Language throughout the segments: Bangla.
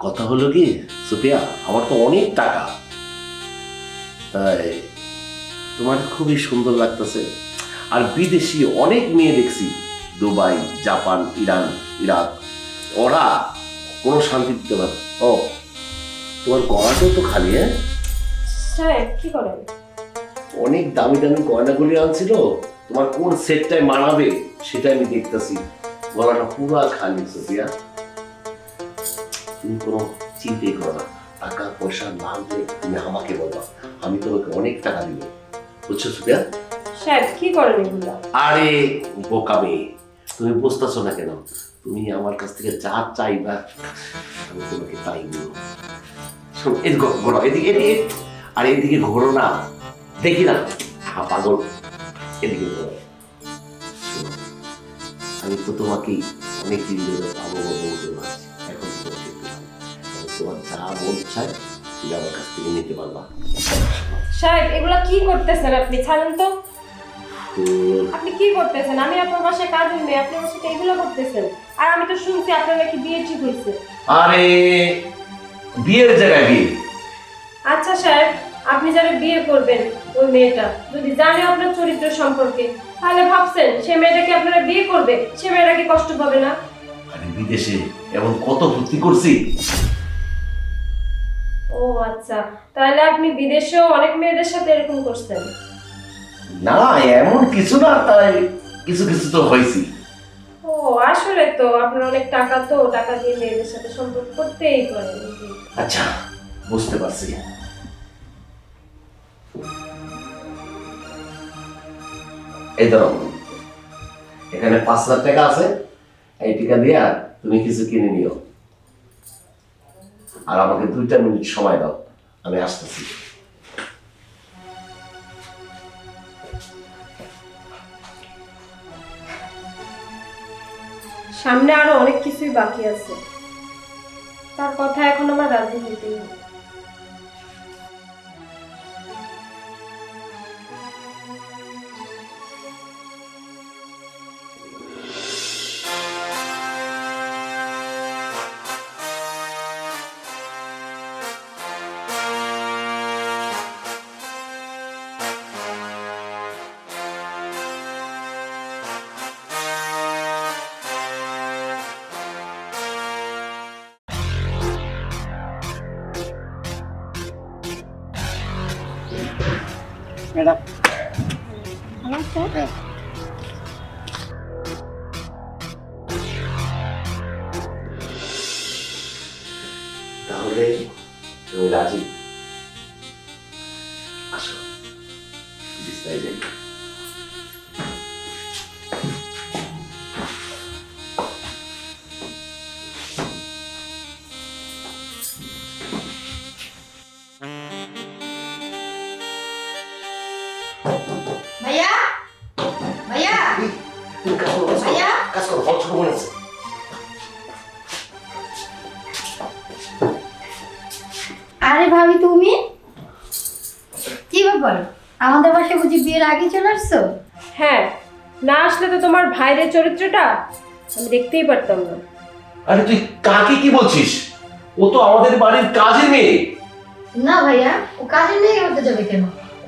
কথা হলো কি সুপিয়া আমার তো অনেক টাকা। তাই তোমার খুবই সুন্দর লাগতেছে। আর বিদেশি অনেক মেয়ে দেখছি দুবাই জাপান ইরান ইরাক। ওরা কোনো শান্তি দিতে পারে ও তোমার গলাটাও তো খালি হ্যাঁ? কি করেন? অনেক দামি দামি গয়নাগুলি আনছিল তোমার কোন সেটটায় মানাবে সেটা আমি দেখতেছি। গলাটা পুরো খালি সোফিয়া তুমি কোনো চিন্তাই করো না। টাকা পয়সা না আনলে তুমি আমাকে বলবা আমি তোমাকে অনেক টাকা দিব। বুঝছ সোফিয়া সাহেব কি করেন এগুলা? আরে বোকা মেয়ে। তুমি বুঝতেছো না কেন? তুমি আমার কাছ থেকে যা চাইবা আমি তোমাকে তাই দিব। শোন এদিকে ঘোরো এদিকে এদিকে আর এদিকে ঘোরো না। দেখি না। হা পাগল। এদিকে ঘোরো। আমি তো তোমাকে অনেক দিন ধরে পাবো পাবো বলতে পারছি। তোমার যা মন চায় তুমি আমার কাছ থেকে নিতে পারবা। সাহেব এগুলা কি করতেছেন আপনি? ছাড়েন তো। আপনি কি করতেছেন? আমি আপনার বাসায় কাজের মেয়ে আপনি আমার সাথে এগুলো করতেছেন? আর আমি তো শুনছি আপনার নাকি বিয়ে ঠিক হয়েছে। আরে বিয়ের জায়গায় বিয়ে? আচ্ছা সাহেব আপনি যারা বিয়ে করবেন ওই মেয়েটা যদি জানে আপনার চরিত্র সম্পর্কে তাহলে ভাবছেন সে মেয়েটাকে আপনারা বিয়ে করবে? সে মেয়েটা কি কষ্ট পাবে না? আরে বিদেশে এমন কত ভর্তি করছি। ও আচ্ছা। তাহলে আপনি বিদেশেও অনেক মেয়েদের সাথে এরকম করছেন? না এমন কিছু না তাই কিছু কিছু তো হয়েছি। ও আসলে তো আপনার অনেক টাকা তো টাকা দিয়ে মেয়েদের সাথে সম্পর্ক করতেই পারেন। আচ্ছা বুঝতে পারছি। এই ধরো এখানে পাঁচ হাজার টাকা আছে এই টাকা দিয়া তুমি কিছু কিনে নিও। আর আমাকে দুইটা মিনিট সময় দাও। আমি আসতেছি। সামনে আরও অনেক কিছুই বাকি আছে। তার কথা এখন আমার রাজি নিতেই হবে। ম্যাডাম। তাহলে তুমি রাজি? আসো বিস্তায় আরে ভাবি তুমি? কি ব্যাপার? আমাদের বাসায় বুঝি বিয়ের আগে চলে আসছো? হ্যাঁ না আসলে তো তোমার ভাইয়ের চরিত্রটা আমি দেখতেই পারতাম না। আরে তুই কাকে কি বলছিস? ও তো আমাদের বাড়ির কাজের মেয়ে। না ভাইয়া ও কাজের মেয়ে হতে যাবে কেন?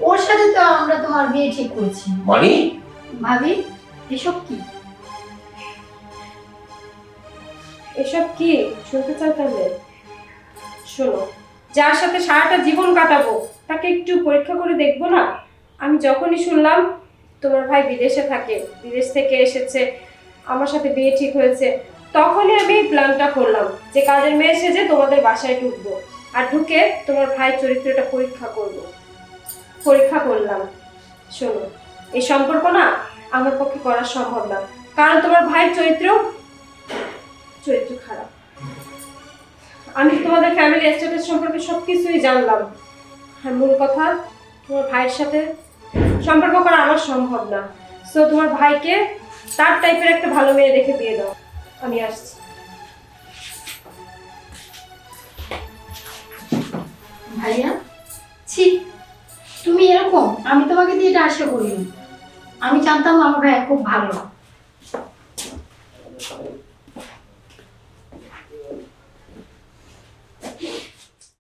ওর সাথে তো আমরা তোমার বিয়ে ঠিক করছি। মানে? ভাবি এসব কি? এসব কি? শুনতে চাও তাহলে। শোনো যার সাথে সারাটা জীবন কাটাবো, তাকে একটু পরীক্ষা করে দেখব না? আমি যখনই শুনলাম, তোমার ভাই বিদেশে থাকে, বিদেশ থেকে এসেছে, আমার সাথে বিয়ে ঠিক হয়েছে, তখনই আমি প্ল্যানটা করলাম যে কাজের মেয়ে সেজে তোমাদের বাসায় ঢুকবো। আর ঢুকে তোমার ভাই চরিত্রটা পরীক্ষা করব। পরীক্ষা করলাম। শোনো, এই সম্পর্ক না আমার পক্ষে করা সম্ভব না। কারণ তোমার ভাইয়ের চরিত্র চরিত্র খারাপ। আমি তোমাদের ফ্যামিলি স্ট্যাটাস সম্পর্কে সব কিছুই জানলাম। আর মূল কথা, তোমার ভাইয়ের সাথে সম্পর্ক করা আমার সম্ভব না। সো তোমার ভাইকে তার টাইপের একটা ভালো মেয়ে দেখে বিয়ে দাও। আমি আসছি। ভাইয়া? ছি, তুমি এরকম? আমি তোমাকে দিয়ে এটা আশা করিনি। আমি জানতাম আমার ভাইয়া খুব ভালো।